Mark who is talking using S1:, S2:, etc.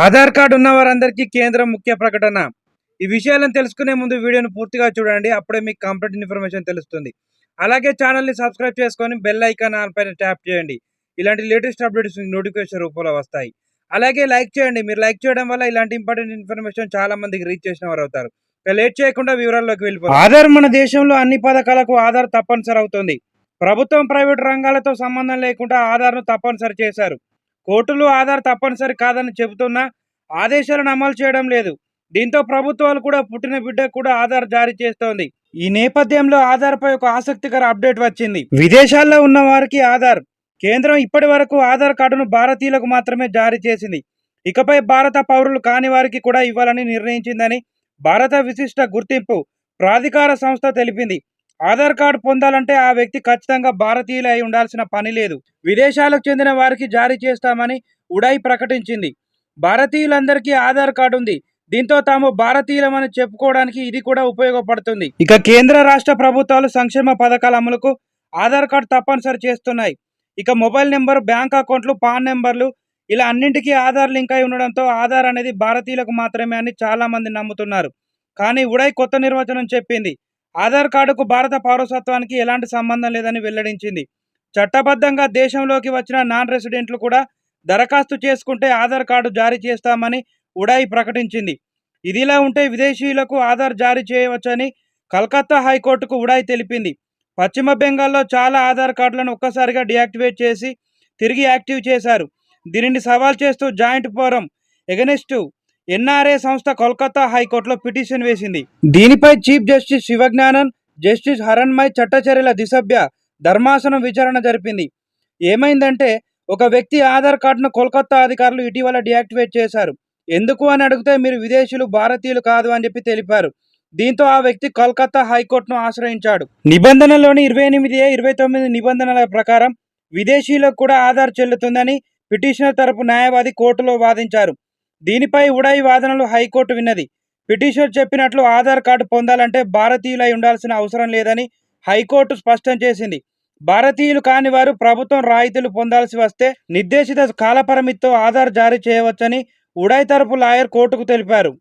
S1: Aadhaar card ఉన్న వారందరికీ కేంద్రం ముఖ్య ప్రకటన. ఈ విషయాలను తెలుసుకునే ముందు వీడియోను పూర్తిగా చూడండి అప్పుడే మీకు కంప్లీట్ ఇన్ఫర్మేషన్ తెలుస్తుంది. అలాగే ఛానల్ని సబ్స్క్రైబ్ చేసుకొని బెల్ ఐకాన్ ఆన్ పైన ట్యాప్ చేయండి. ఇలాంటి లేటెస్ట్ అప్డేట్స్ నోటిఫికేషన్ రూపంలో వస్తాయి. అలాగే లైక్ చేయండి. మీరు లైక్ చేయడం వల్ల ఇలాంటి ఇంపార్టెంట్ ఇన్ఫర్మేషన్ చాలా మందికి రీచ్ చేసిన వారు అవుతారు. లేట్ చేయకుండా వివరాల్లోకి వెళ్ళిపోతాం ఆధార్ మన దేశంలో అన్ని పథకాలకు ఆధార్ తప్పనిసరి అవుతుంది. ప్రభుత్వం ప్రైవేట్ రంగాలతో సంబంధం లేకుండా ఆధార్ను తప్పనిసరి చేశారు. కోర్టులు ఆధార్ తప్పనిసరి కాదని చెబుతున్నా ఆదేశాలను అమలు చేయడం లేదు. దీంతో ప్రభుత్వాలు కూడా పుట్టిన బిడ్డకు కూడా ఆధార్ జారీ చేస్తోంది. ఈ నేపథ్యంలో ఆధార్ పై ఒక ఆసక్తికర అప్డేట్ వచ్చింది. విదేశాల్లో ఉన్న వారికి ఆధార్ కేంద్రం ఇప్పటి వరకు ఆధార్ కార్డును భారతీయులకు మాత్రమే జారీ చేసింది. ఇకపై భారత పౌరులు కాని వారికి కూడా ఇవ్వాలని నిర్ణయించిందని భారత విశిష్ట గుర్తింపు ప్రాధికార సంస్థ తెలిపింది. ఆధార్ కార్డు పొందాలంటే ఆ వ్యక్తి ఖచ్చితంగా భారతీయులు అయి ఉండాల్సిన పని లేదు. విదేశాలకు చెందిన వారికి జారీ చేస్తామని ఉడాయి ప్రకటించింది. భారతీయులందరికీ ఆధార్ కార్డు ఉంది. దీంతో తాము భారతీయులమని చెప్పుకోవడానికి ఇది కూడా ఉపయోగపడుతుంది. ఇక కేంద్ర రాష్ట్ర ప్రభుత్వాలు సంక్షేమ పథకాల అమలుకు ఆధార్ కార్డు తప్పనిసరి చేస్తున్నాయి. ఇక మొబైల్ నెంబర్ బ్యాంక్ అకౌంట్లు పాన్ నెంబర్లు ఇలా అన్నింటికీ ఆధార్ లింక్ అయి ఉండడంతో ఆధార్ అనేది భారతీయులకు మాత్రమే అని చాలామంది నమ్ముతున్నారు. కానీ ఉడాయ్ కొత్త నిర్వచనం చెప్పింది. ఆధార్ కార్డుకు భారత పౌరసత్వానికి ఎలాంటి సంబంధం లేదని వెల్లడించింది. చట్టబద్ధంగా దేశంలోకి వచ్చిన నాన్ రెసిడెంట్లు కూడా దరఖాస్తు చేసుకుంటే ఆధార్ కార్డు జారీ చేస్తామని ఉడాయి ప్రకటించింది. ఇదిలా ఉంటే విదేశీయులకు ఆధార్ జారీ చేయవచ్చని కలకత్తా హైకోర్టుకు ఉడాయి తెలిపింది. పశ్చిమ బెంగాల్లో చాలా ఆధార్ కార్డులను ఒక్కసారిగా డియాక్టివేట్ చేసి తిరిగి యాక్టివ్ చేశారు. దీనిని సవాల్ చేస్తూ జాయింట్ ఫోరం ఎగనెస్ట్ ఎన్ఆర్ఏ సంస్థ కోల్కతా హైకోర్టులో పిటిషన్ వేసింది. దీనిపై chief justice Sivagnanam justice Hiranmay చట్టచర్యల దిసభ్య ధర్మాసనం విచారణ జరిపింది. ఏమైందంటే ఒక వ్యక్తి ఆధార్ కార్డును కోల్కతా అధికారులు ఇటీవల డియాక్టివేట్ చేశారు. ఎందుకు అని అడిగితే మీరు విదేశీయులు భారతీయులు కాదు అని చెప్పి తెలిపారు. దీంతో ఆ వ్యక్తి కోల్కతా హైకోర్టును ఆశ్రయించాడు. నిబంధనలోని ఇరవై ఎనిమిది ఇరవై తొమ్మిది నిబంధనల ప్రకారం విదేశీయులకు కూడా ఆధార్ చెల్లుతుందని పిటిషనర్ తరపు న్యాయవాది కోర్టులో వాదించారు. దీనిపై ఉడాయి వాదనలు హైకోర్టు విన్నది. పిటిషనర్ చెప్పినట్లు ఆధార్ కార్డు పొందాలంటే భారతీయులై ఉండాల్సిన అవసరం లేదని హైకోర్టు స్పష్టం చేసింది. భారతీయులు కాని వారు ప్రభుత్వం రాయితీలు పొందాల్సి వస్తే నిర్దేశిత కాలపరిమితితో ఆధార్ జారీ చేయవచ్చని ఉడాయ్ తరపు లాయర్ కోర్టుకు తెలిపారు.